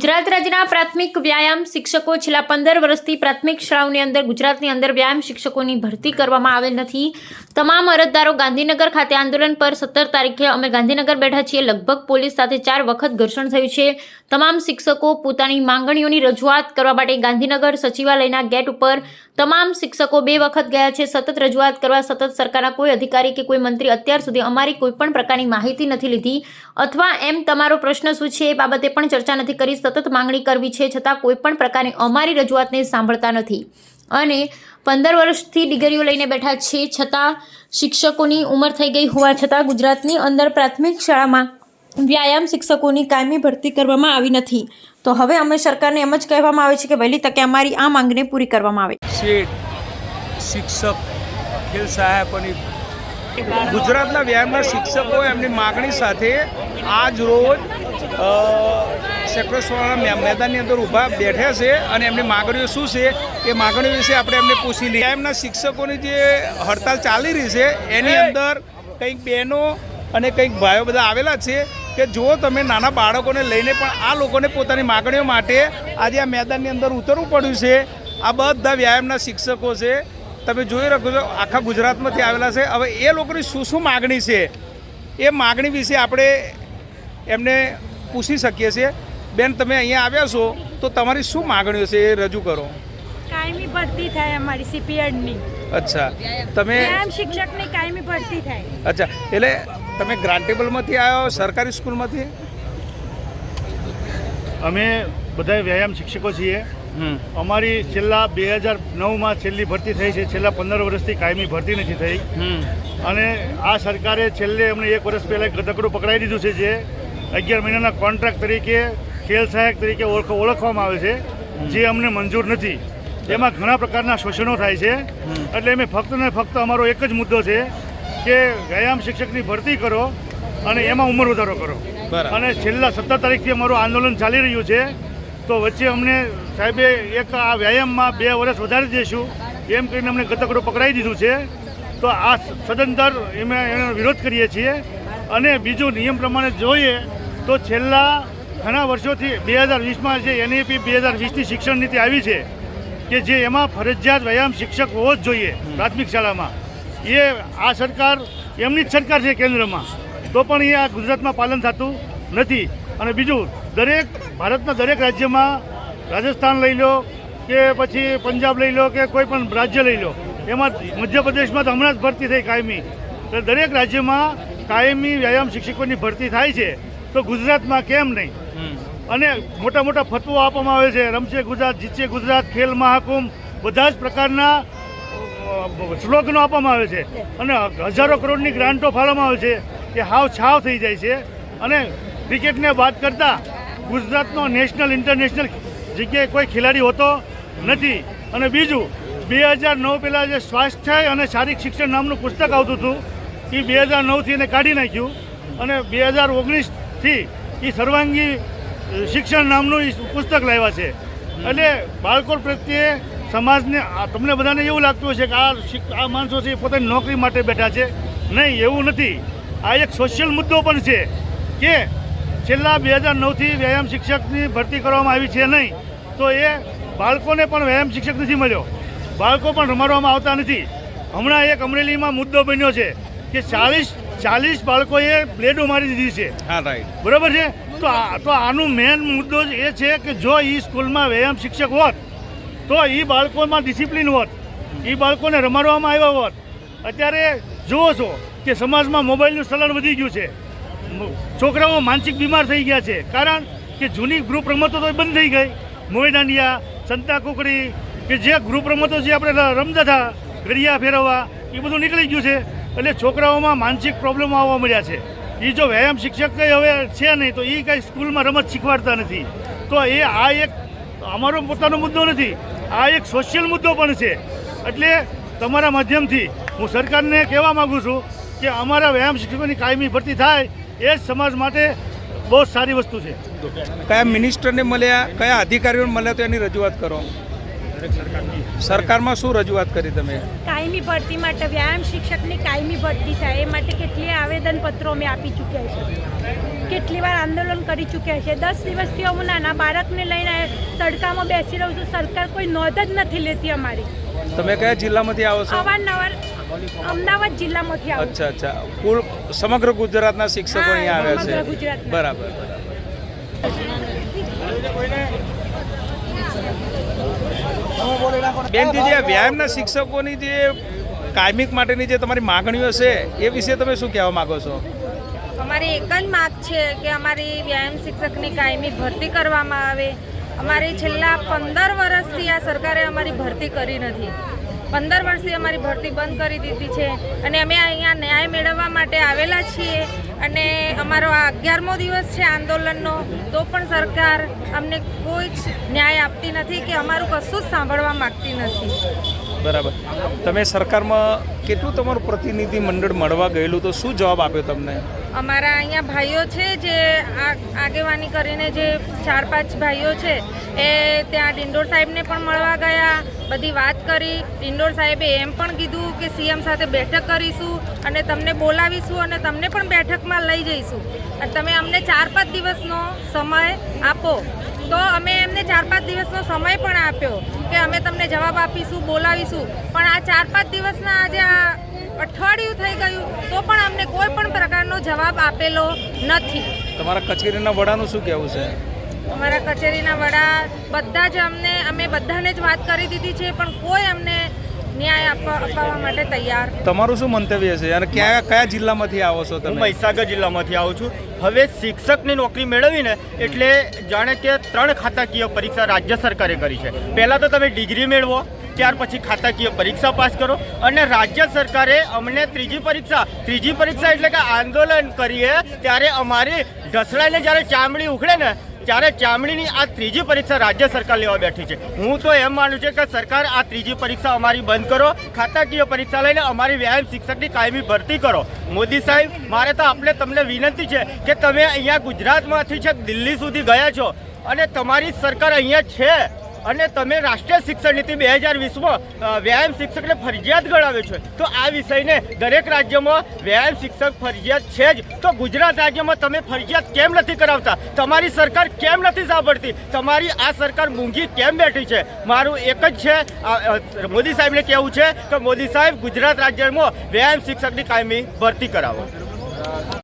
ગુજરાત રાજ્યના પ્રાથમિક વ્યાયામ શિક્ષકો છેલ્લા પંદર વર્ષથી પ્રાથમિક શાળાઓની અંદર ગુજરાતની અંદર વ્યાયામ શિક્ષકોની ભરતી કરવામાં આવેલ નથી. તમામ અરજદારો ગાંધીનગર ખાતે આંદોલન પર સત્તર તારીખે અમે ગાંધીનગર બેઠા છીએ. લગભગ પોલીસ સાથે ચાર વખત ઘર્ષણ થયું છે. તમામ શિક્ષકો પોતાની માંગણીઓની રજૂઆત કરવા માટે ગાંધીનગર સચિવાલયના ગેટ ઉપર તમામ શિક્ષકો બે વખત ગયા છે. સતત રજૂઆત કરવા, સતત સરકારના કોઈ અધિકારી કે કોઈ મંત્રી અત્યાર સુધી અમારી કોઈ પણ પ્રકારની માહિતી નથી લીધી. અથવા એમ તમારો પ્રશ્ન શું છે એ બાબતે પણ ચર્ચા નથી કરી. સતત માંગણી કરવી છે છતાં કોઈ પણ પ્રકારની અમારી રજૂઆતને સાંભળતા નથી. અને પંદર વર્ષથી ડિગ્રીઓ લઈને બેઠા છે છતાં શિક્ષકોની ઉંમર થઈ ગઈ હોવા છતાં ગુજરાતની અંદર પ્રાથમિક શાળામાં વ્યાયામ શિક્ષકોની કાયમી ભરતી કરવામાં આવી નથી. તો હવે અમે સરકારને એમ જ કહેવામાં આવે છે કે વહેલી તકે અમારી આ માંગને પૂરી કરવામાં આવે. શિક્ષક ખેલ સહાયકોની ગુજરાતના વ્યાયામના શિક્ષકો એમની માગણી સાથે આજ રોજ સેક્રેસવાળા મેદાનની અંદર ઊભા બેઠ્યા છે અને એમની માગણીઓ શું છે એ માગણીઓ વિશે આપણે એમને પૂછી લઈએ. એમના શિક્ષકોની જે હડતાલ ચાલી રહી છે એની અંદર કંઈક બહેનો અને કંઈક ભાઈઓ બધા આવેલા છે. કે જો તમે નાના બાળકોને લઈને પણ આ લોકોને પોતાની માગણીઓ માટે આજે આ મેદાનની અંદર ઉતરવું પડ્યું છે. આ બધા વ્યાયામના શિક્ષકો છે. તમે જોઈ રહ્યો છો આખા ગુજરાતમાંથી આવેલા છે. હવે એ લોકોની શું શું માગણી છે? એ માગણી વિશે આપણે એમને પૂછી શકીએ છીએ. બેન તમે અહીંયા આવ્યા છો તો તમારી શું માગણીઓ છે? એ રજૂ કરો. કાયમી ભરતી થાય અમારી સીપીએડની અચ્છા. તમે શિક્ષકની કાયમી ભરતી થાય. અચ્છા. એટલે તમે ગ્રાન્ટેબલમાંથી આવ્યા સરકારી સ્કૂલમાંથી? અમે બધા વ્યાયામ શિક્ષકો છીએ. અમારી છેલ્લા બે હજાર નવમાં છેલ્લી ભરતી થઈ છે. છેલ્લા પંદર વર્ષથી કાયમી ભરતી નથી થઈ. અને આ સરકારે છેલ્લે અમને એક વર્ષ પહેલાં ગતકડું પકડાઈ દીધું છે જે અગિયાર મહિનાના કોન્ટ્રાક્ટ તરીકે ખેલ સહાયક તરીકે ઓળખ ઓળખવામાં આવે છે. જે અમને મંજૂર નથી. એમાં ઘણા પ્રકારના શોષણો થાય છે. એટલે અમે ફક્ત ને ફક્ત અમારો એક જ મુદ્દો છે. કે વ્યાયામ શિક્ષકની ભરતી કરો અને એમાં ઉંમર વધારો કરો. અને છેલ્લા સત્તર તારીખથી અમારું આંદોલન ચાલી રહ્યું છે તો વચ્ચે અમને સાહેબે એક આ વ્યાયામમાં બે વર્ષ વધારી દઈશું એમ કરીને અમને ગતકડો પકડાઈ દીધું છે. તો આ સદંતર અમે એનો વિરોધ કરીએ છીએ. અને બીજું નિયમ પ્રમાણે જોઈએ તો છેલ્લા ઘણા વર્ષોથી બે હજાર વીસમાં જે એનઈપી બે હજાર વીસની શિક્ષણ નીતિ આવી છે કે જે એમાં ફરજિયાત વ્યાયામ શિક્ષક હોવો જ જોઈએ પ્રાથમિક શાળામાં. એ આ સરકાર એમની જ સરકાર છે કેન્દ્રમાં. તો પણ એ આ ગુજરાતમાં પાલન થતું નથી. અને બીજું દરેક ભારતના દરેક રાજ્યમાં રાજસ્થાન લઈ લો કે પછી પંજાબ લઈ લો કે કોઈ પણ રાજ્ય લઈ લો એમાં મધ્યપ્રદેશમાં તો હમણાં જ ભરતી થઈ કાયમી. તો દરેક રાજ્યમાં કાયમી વ્યાયામ શિક્ષકોની ભરતી થાય છે તો ગુજરાતમાં કેમ નહીં? અને મોટા મોટા ફતવો આપવામાં આવે છે રમશે ગુજરાત જીતશે ગુજરાત ખેલ મહાકુંભ બધા જ પ્રકારના સ્લોગનો આપવામાં આવે છે અને હજારો કરોડની ગ્રાન્ટો ફાળવવામાં આવે છે કે હાવ છાવ થઈ જાય છે. અને ક્રિકેટને વાત કરતાં ગુજરાતનો નેશનલ, ઇન્ટરનેશનલ જગ્યાએ કોઈ ખેલાડી હોતો નથી. અને બીજું, બે હજાર નવ પહેલાં જે સ્વાસ્થ્ય અને શારીરિક શિક્ષણ નામનું પુસ્તક આવતું હતું, એ બે હજાર નવથી એને કાઢી નાખ્યું. અને બે હજાર ઓગણીસથી એ સર્વાંગી શિક્ષણ નામનું એ પુસ્તક લાવ્યા છે. એટલે બાળકો પ્રત્યે સમાજને આ તમને બધાને એવું લાગતું હશે કે આ આ માણસો છે એ પોતાની નોકરી માટે બેઠા છે. નહીં એવું નથી. આ એક સોશિયલ મુદ્દો પણ છે કે છેલ્લા બે હજાર નવથી વ્યાયામ શિક્ષકની ભરતી કરવામાં આવી છે નહીં તો એ બાળકોને પણ વ્યાયામ શિક્ષક નથી મળ્યો. બાળકો પણ રમાડવામાં આવતા નથી. હમણાં એક અમરેલીમાં મુદ્દો બન્યો છે કે ચાલીસ ચાલીસ બાળકોએ બ્લેડો મારી દીધી છે. હા રાઈટ બરાબર છે? તો આ તો આનું મેન મુદ્દો એ છે કે જો એ સ્કૂલમાં વ્યાયામ શિક્ષક હોત તો એ બાળકોમાં ડિસિપ્લિન હોત. એ બાળકોને રમાડવામાં આવ્યા હોત. અત્યારે જુઓ છો કે સમાજમાં મોબાઈલનું ચલણ વધી ગયું છે. છોકરાઓ માનસિક બીમાર થઈ ગયા છે. કારણ કે જૂની ગ્રુપ રમતો તો બંધ થઈ ગઈ. મોઈ દાંડિયા, સંતા કુકડી કે જે ગ્રુપ રમતો જે આપણે રમતા હતા, ઘડિયા ફેરવવા, એ બધું નીકળી ગયું છે. એટલે છોકરાઓમાં માનસિક પ્રોબ્લેમો આવવા મળ્યા છે. એ જો વ્યાયામ શિક્ષક કંઈ હવે છે નહીં, તો એ કંઈ સ્કૂલમાં રમત શીખવાડતા નથી. તો એ, આ એક અમારો પોતાનો મુદ્દો નથી. આ એક સોશિયલ મુદ્દો પણ છે. એટલે તમારા માધ્યમથી હું સરકારને કહેવા માગું છું કે અમારા વ્યાયામ શિક્ષકોની કાયમી ભરતી થાય એ જ સમાજ માટે બહુ સારી વસ્તુ છે. કયા મિનિસ્ટરને મળ્યા, કયા અધિકારીઓને મળ્યા તો એની રજૂઆત કરો. સરકારમાં શું રજૂઆત કરી તમે? કાયમી ભરતી માટે વ્યાયામ શિક્ષકની કાયમી ભરતી થાય એ માટે કેટલી આવેદનપત્રો અમે આપી ચૂક્યા છે. કેટલી વાર આંદોલન કરી ચૂક્યા છે. દસ દિવસથી હું નાના બાળકને લઈને તડકામાં બેસી રહું છું. સરકાર કોઈ નોંધ જ નથી લેતી અમારી. તમે કયા જિલ્લામાંથી આવો છો? અવારનવાર અમદાવાદ જિલ્લામાંથી આવો અચ્છા અચ્છા. કુલ સમગ્ર ગુજરાતના શિક્ષકો અહીંયા આવ્યા છે. બરાબર બરાબર બેન, જે વ્યાયામના શિક્ષકોની જે કાયમિક માટેની જે તમારી માગણીઓ છે, એ વિશે તમે શું કહેવા માંગો છો? અમારી એક જ માગ છે કે અમારી વ્યાયામ શિક્ષકની કાયમી ભરતી કરવામાં આવે. અમારી છેલ્લા પંદર વર્ષથી આ સરકારે અમારી ભરતી કરી નથી. પંદર વર્ષથી અમારી ભરતી બંધ કરી દીધી છે. અને અમે અહીંયા ન્યાય મેળવવા માટે આવેલા છીએ. અને અમારો આ અગિયારમો દિવસ છે આંદોલનનો, તો પણ સરકાર અમને કોઈ જ ન્યાય આપતી નથી કે અમારું કશું જ સાંભળવા માગતી નથી. બરાબર. તમે સરકારમાં કેટલું તમારું પ્રતિનિધિ મંડળ મળવા ગયેલું? તો શું જવાબ આપ્યો તમને? અમારા અહીંયા ભાઈઓ છે જે આગેવાની કરીને જે ચાર પાંચ ભાઈઓ છે, એ ત્યાં ડિંડોર સાહેબને પણ મળવા ગયા, બધી વાત કરી. ડિંડોર સાહેબે એમ પણ કીધું કે સીએમ સાથે બેઠક કરીશું અને તમને બોલાવીશું અને તમને પણ બેઠકમાં લઈ જઈશું. અને તમે અમને ચાર પાંચ દિવસનો સમય આપો. તો અમે એમને ચાર પાંચ દિવસનો સમય પણ આપ્યો કે અમે તમને જવાબ આપીશું, બોલાવીશું. પણ આ ચાર પાંચ દિવસના આજે આ અઠવાડિયું થઈ ગયું તો પણ અમને કોઈ પણ પ્રકારનો જવાબ આપેલો નથી. તમારા કચેરીના વડાનું શું કહેવું છે? અમારા કચેરીના વડા બધા જ અમને અમે બધાને જ વાત કરી દીધી છે પણ કોઈ અમને ન્યાય આપવા અપાવવા માટે તૈયાર તમારું શું મંતવ્ય છે? અને ક્યાં કયા જિલ્લામાંથી આવો છો તમે? મહીસાગર જિલ્લામાંથી આવું છું. હવે શિક્ષકની નોકરી મેળવીને એટલે જાણે કે ત્રણ ખાતાકીય પરીક્ષા રાજ્ય સરકારે કરી છે. પહેલાં તો તમે ડિગ્રી મેળવો ત્યાર પછી ખાતાકીય પરીક્ષા પાસ કરો અને રાજ્ય સરકારે અમને ત્રીજી પરીક્ષા ત્રીજી પરીક્ષા એટલે કે આંદોલન કરીએ ત્યારે અમારી ઢસડાઈને જ્યારે ચામડી ઉખડે ને, ત્યારે ચામડીની આ ત્રીજી પરીક્ષા રાજ્ય સરકાર લેવા બેઠી છે. હું તો એમ માનું છું કે સરકાર આ ત્રીજી પરીક્ષા અમારી બંધ કરો, ખાતાકીય પરીક્ષા લઈને અમારી વ્યાયામ શિક્ષકની કાયમી ભરતી કરો. મોદી સાહેબ, મારે તો આપણે તમને વિનંતી છે કે તમે અહીંયા ગુજરાતમાંથી છે દિલ્હી સુધી ગયા છો અને તમારી સરકાર અહીંયા છે. અને તમે રાષ્ટ્રીય શિક્ષણ નીતિ બે હજાર વીસમાં વ્યાયામ શિક્ષકને ફરજિયાત ગણાવે છે. તો આ વિષયને દરેક રાજ્યમાં વ્યાયામ શિક્ષક ફરજિયાત છે જ. તો ગુજરાત રાજ્યમાં તમે ફરજિયાત કેમ નથી કરાવતા? તમારી સરકાર કેમ નથી સાંભળતી? તમારી આ સરકાર મૂંગી કેમ બેઠી છે? મારું એક જ છે મોદી સાહેબને કહેવું છે કે મોદી સાહેબ, ગુજરાત રાજ્યમાં વ્યાયામ શિક્ષકની કાયમી ભરતી કરાવો.